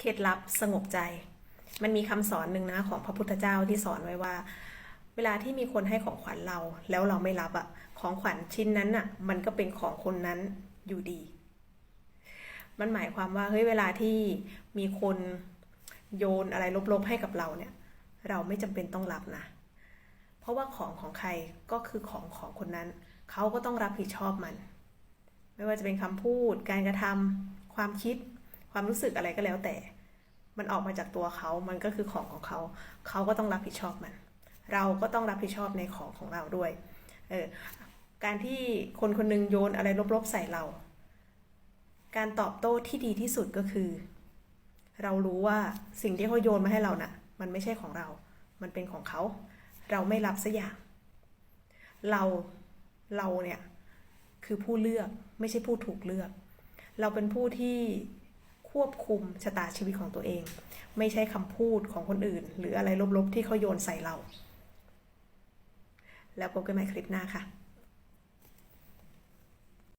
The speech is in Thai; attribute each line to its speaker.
Speaker 1: เคล็ดลับสงบใจ มันมีคำสอนหนึ่งนะของพระพุทธเจ้าที่สอนไว้ว่า เวลาที่มีคนให้ของขวัญเรา แล้วเราไม่รับอะของขวัญชิ้นนั้นอะมันก็เป็นของคนนั้นอยู่ดี มันหมายความว่าเฮ้ยเวลาที่มีคนโยนอะไรลบๆให้กับเราเนี่ย เราไม่จำเป็นต้องรับนะเพราะว่าของของใครก็คือของของคนนั้น เขาก็ต้องรับผิดชอบมัน ไม่ว่าจะเป็นคำพูด การกระทำความคิด ความรู้สึกอะไรก็แล้วแต่ มันออกมาจากตัวเขา มันก็คือของของเขา เขาก็ต้องรับผิดชอบมัน เราก็ต้องรับผิดชอบในของของเราด้วย เออ การที่คนคนหนึงโยนอะไรลบๆใส่เรา การตอบโต้ที่ดีที่สุดก็คือ เรารู้ว่าสิ่งที่เขาโยนมาให้เราน่ะ มันไม่ใช่ของเรา มันเป็นของเขา เราไม่รับสักอย่าง เรา เราเนี่ยคือผู้เลือกไม่ใช่ผู้ถูกเลือก เราเป็นผู้ที่ ควบคุมชะตาชีวิตของตัวเอง ไม่ใช่คำพูดของคนอื่น หรืออะไรลบๆที่เขาโยนใส่เรา แล้วพบกันใหม่คลิปหน้าค่ะ